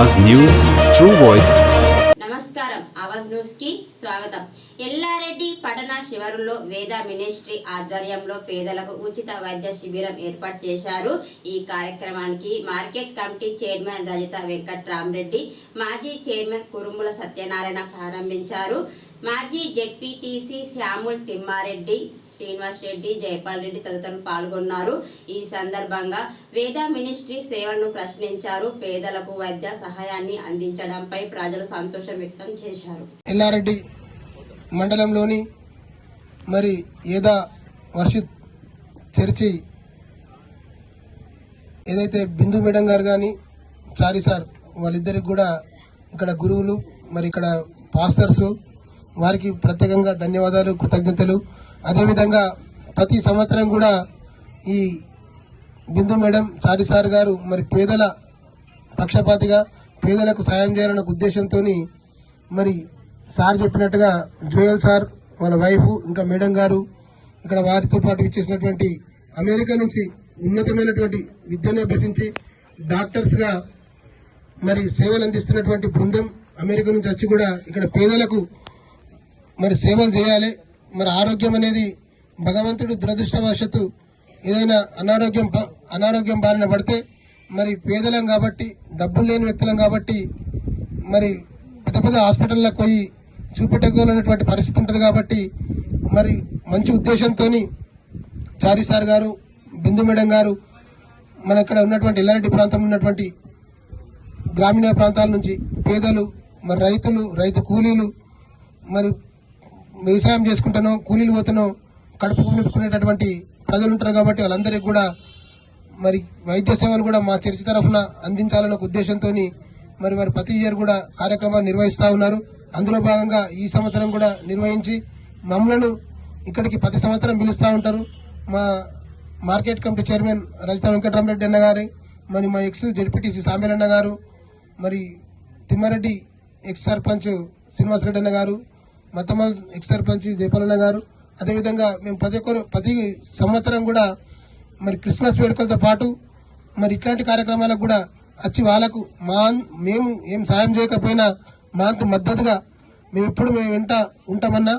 Awaaz news true voice. నమస్కారం. ఆవాజ్ న్యూస్కి స్వాగతం. ఎల్లారెడ్డి పట్టణ శివరులో వేద మినిస్ట్రీ ఆధ్వర్యంలో పేదలకు ఉచిత వైద్య శిబిరం ఏర్పాటు చేశారు. ఈ కార్యక్రమానికి market committee chairman Rajitha Venkatramareddy మాజీ చైర్మన్ కురుముల సత్యనారాయణ ప్రారంభించారు. మాజీ జెడ్పీటీసీ శ్యాముల్ తిమ్మారెడ్డి శ్రీనివాస్ రెడ్డి జయపాల్ రెడ్డి తదితరులు పాల్గొన్నారు. ఈ సందర్భంగా వేద మినిస్ట్రీ సేవలను ప్రశ్నించారు. పేదలకు వైద్య సహాయాన్ని అందించడంపై ప్రజలు సంతోషం వ్యక్తం చేశారు. ఎల్లారెడ్డి మండలంలోని మరి ఏదా వర్షిత్ చర్చి ఏదైతే బిందు మేడం గారు కానీ చారి సార్ వాళ్ళిద్దరికి కూడా ఇక్కడ గురువులు మరి ఇక్కడ పాస్టర్స్ వారికి ప్రత్యేకంగా ధన్యవాదాలు కృతజ్ఞతలు. అదేవిధంగా ప్రతి సంవత్సరం కూడా ఈ బిందు మేడం చారి సార్ గారు మరి పేదల పక్షపాతిగా పేదలకు సాయం చేయాలన్న ఉద్దేశంతో మరి సార్ చెప్పినట్టుగా జోయల్ సార్ వాళ్ళ వైఫ్ ఇంకా మేడం గారు ఇక్కడ వారితో పాటు ఇచ్చేసినటువంటి అమెరికా నుంచి ఉన్నతమైనటువంటి విద్యను అభ్యసించి డాక్టర్స్గా మరి సేవలు అందిస్తున్నటువంటి బృందం అమెరికా నుంచి వచ్చి కూడా ఇక్కడ పేదలకు మరి సేవలు చేయాలి. మరి ఆరోగ్యం అనేది భగవంతుడు దురదృష్టవశాత్తు ఏదైనా అనారోగ్యం ప- అనారోగ్యం బారిన పడితే మరి పేదలం కాబట్టి డబ్బులు లేని వ్యక్తులం కాబట్టి మరి పెద్ద పెద్ద హాస్పిటల్లోకి పోయి చూపెట్టుకోలేనటువంటి పరిస్థితి ఉంటుంది కాబట్టి మరి మంచి ఉద్దేశంతో చారి సార్ గారు బిందు మేడం గారు మన ఇక్కడ ఉన్నటువంటి ఎల్లారెడ్డి ప్రాంతంలో ఉన్నటువంటి గ్రామీణ ప్రాంతాల నుంచి పేదలు మరి రైతులు రైతు కూలీలు మరి వ్యవసాయం చేసుకుంటానో కూలీలు పోతానో కడుపు నింపుకునేటటువంటి ప్రజలు ఉంటారు కాబట్టి వాళ్ళందరికీ కూడా మరి వైద్య సేవలు కూడా మా చర్చి తరఫున అందించాలనే ఒక ఉద్దేశంతో మరి మరి ప్రతి ఇయర్ కూడా కార్యక్రమాలు నిర్వహిస్తూ ఉన్నారు. అందులో భాగంగా ఈ సంవత్సరం కూడా నిర్వహించి మమ్మలను ఇక్కడికి ప్రతి సంవత్సరం పిలుస్తూ ఉంటారు. మా market committee chairman Rajitha Venkataramareddy అన్న గారు మరి మా ఎక్స్ జడ్పీటీసీ సాంబేల్ అన్న గారు మరి తిమ్మారెడ్డి ఎక్స్ సర్పంచ్ శ్రీనివాసరెడ్డి అన్న గారు మత్తమల్ ఎక్స్ సర్పంచ్ జయపాలన్న గారు. అదేవిధంగా మేము ప్రతి ఒక్కరు ప్రతి సంవత్సరం కూడా మరి క్రిస్మస్ వేడుకలతో పాటు మరి ఇట్లాంటి కార్యక్రమాలకు కూడా వచ్చి వాళ్ళకు మా మేము ఏం సాయం చేయకపోయినా మాకు మద్దతుగా మేము ఎప్పుడు మేము వెంట ఉంటామన్నా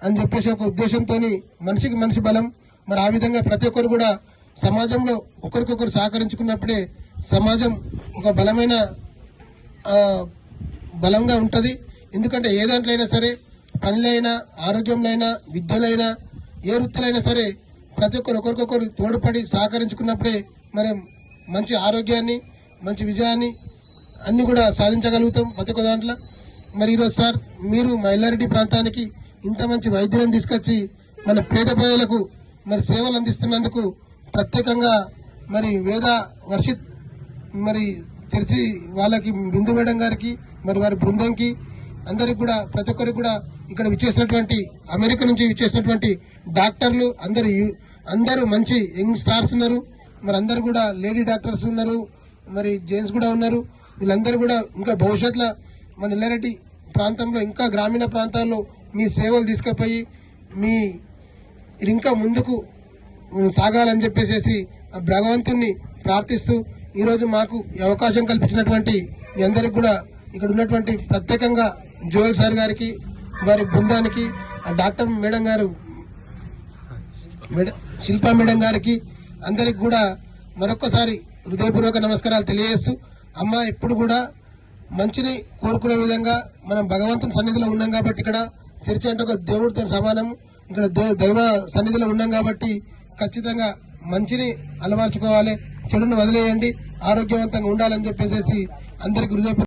అని చెప్పేసి ఒక ఉద్దేశంతో మనిషికి మనిషి బలం. మరి ఆ విధంగా ప్రతి ఒక్కరు కూడా సమాజంలో ఒకరికొకరు సహకరించుకున్నప్పుడే సమాజం ఒక బలమైన బలంగా ఉంటుంది. ఎందుకంటే ఏ దాంట్లో అయినా సరే పనులైనా ఆరోగ్యంలో విద్యలైనా ఏ వృత్తులైనా సరే ప్రతి ఒక్కరు ఒకరికొకరు తోడ్పడి సహకరించుకున్నప్పుడే మరి మంచి ఆరోగ్యాన్ని మంచి విజయాన్ని అన్ని కూడా సాధించగలుగుతాం. ప్రతి ఒక్క దాంట్లో. మరి ఈరోజు సార్ మీరు మైలారెడ్డి ప్రాంతానికి ఇంత మంచి వైద్యులను తీసుకొచ్చి మన పేద ప్రజలకు మరి సేవలు అందిస్తున్నందుకు ప్రత్యేకంగా మరి వేద వర్షిత్ మరి చర్చి వాళ్ళకి బిందు మేడం గారికి మరి వారి బృందంకి అందరికి కూడా ప్రతి ఒక్కరికి కూడా ఇక్కడ విచ్చేసినటువంటి అమెరికా నుంచి విచ్చేసినటువంటి డాక్టర్లు అందరు అందరూ మంచి యంగ్ స్టార్స్ ఉన్నారు. మరి అందరు కూడా లేడీ డాక్టర్స్ ఉన్నారు. మరి జెంట్స్ కూడా ఉన్నారు. వీళ్ళందరూ కూడా ఇంకా భవిష్యత్తులో మన ఇల్లారెడ్డి ప్రాంతంలో ఇంకా గ్రామీణ ప్రాంతాల్లో మీ సేవలు తీసుకుపోయి మీ ఇంకా ముందుకు సాగాలని చెప్పేసి ఆ భగవంతుణ్ణి ప్రార్థిస్తూ ఈరోజు మాకు అవకాశం కల్పించినటువంటి మీ అందరికి కూడా ఇక్కడ ఉన్నటువంటి ప్రత్యేకంగా జోయల్ సార్ గారికి వారి బృందానికి ఆ డాక్టర్ మేడం గారు శిల్పా మేడం గారికి అందరికి కూడా మరొకసారి హృదయపూర్వక నమస్కారాలు తెలియజేస్తూ అమ్మ ఎప్పుడు కూడా మంచిని కోరుకునే విధంగా మనం భగవంతుని సన్నిధిలో ఉన్నాం కాబట్టి ఇక్కడ చర్చ అంటే ఒక దేవుడితో సమానం. ఇక్కడ దే- దైవ సన్నిధిలో ఉన్నాం కాబట్టి ఖచ్చితంగా మంచిని అలవర్చుకోవాలి చెడును వదిలేయండి ఆరోగ్యవంతంగా ఉండాలని చెప్పేసి అందరికి హృదయపూర్వక